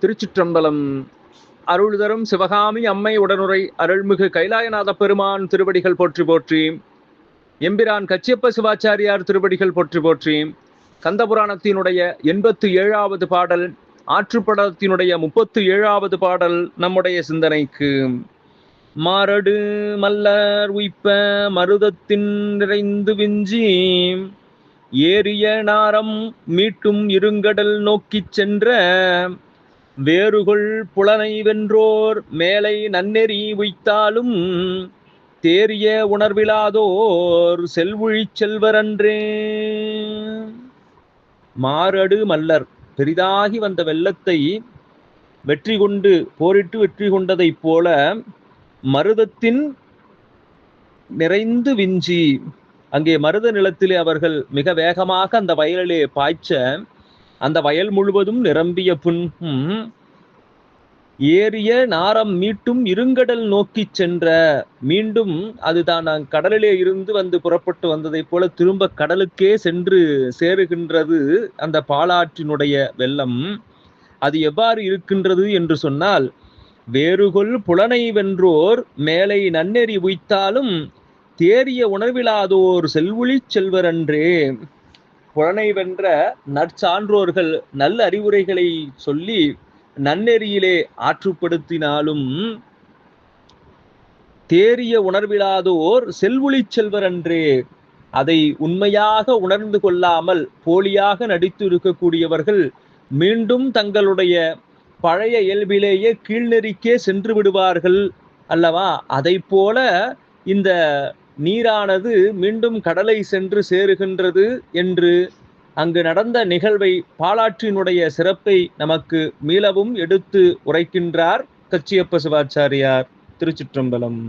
திருச்சிற்றம்பலம். அருள்தரும் சிவகாமி அம்மை உடனுரை அருள்மிகு கைலாயநாத பெருமான் திருவடிகள் போற்றி போற்றி. எம்பிரான் கச்சியப்ப சிவாச்சாரியார் திருவடிகள் போற்றி போற்றி. கந்தபுராணத்தினுடைய எண்பத்து ஏழாவது பாடல் ஆற்றுப்படத்தினுடைய முப்பத்து ஏழாவது பாடல் நம்முடைய சிந்தனைக்கு. மாரடு மல்லர் உய்ப்ப மருதத்தின் நிறைந்து விஞ்சி. ஏறிய நாரம் மீட்டும் இருங்கடல் நோக்கிச் சென்ற வேறுகொள் புலனை வென்றோர் மேலை நன்னெறி உய்த்தாலும் தேரிய உணர்விலாதோர் செல்வழி செல்வரன்றே. மாரடு மல்லர் பெரிதாகி வந்த வெள்ளத்தை வெற்றி கொண்டு போரிட்டு வெற்றி கொண்டதைப் போல மருதத்தின் நிறைந்து விஞ்சி அங்கே மருத நிலத்திலே அவர்கள் மிக வேகமாக அந்த வயலிலே பாய்ச்ச அந்த வயல் முழுவதும் நிரம்பிய புண்ணும் ஏறிய நாரம் மீட்டும் இருங்கடல் நோக்கி சென்ற மீண்டும் அதுதான் கடலிலே இருந்து வந்து புறப்பட்டு வந்ததைப் போல திரும்ப கடலுக்கே சென்று சேருகின்றது அந்த பாலாற்றினுடைய வெள்ளம். அது எவ்வாறு இருக்கின்றது என்று சொன்னால் வேறுகொள் புலனை வென்றோர் மேலை நன்னெறி உய்த்தாலும் தேறிய உணர்விலாதோர் செல்வொழிச் செல்வரன்றே. புலனை வென்ற நற்சான்றோர்கள் நல்ல அறிவுரைகளை சொல்லி நன்னெறியிலே ஆற்றுப்படுத்தினாலும் தேறிய உணர்விலாதோர் செல்வர் செல்வரன்றே அதை உண்மையாக உணர்ந்து கொள்ளாமல் போலியாக நடித்து இருக்கக்கூடியவர்கள் மீண்டும் தங்களுடைய பழைய இயல்பிலேயே கீழ்நெறிக்கே சென்று விடுவார்கள் அல்லவா? அதை போல இந்த நீரானது மீண்டும் கடலை சென்று சேருகின்றது என்று அங்கு நடந்த நிகழ்வை பாலாற்றினுடைய சிறப்பை நமக்கு மீளவும் எடுத்து உரைக்கின்றார் கச்சியப்ப சிவாச்சாரியார் திருச்சிற்றம்பலம்.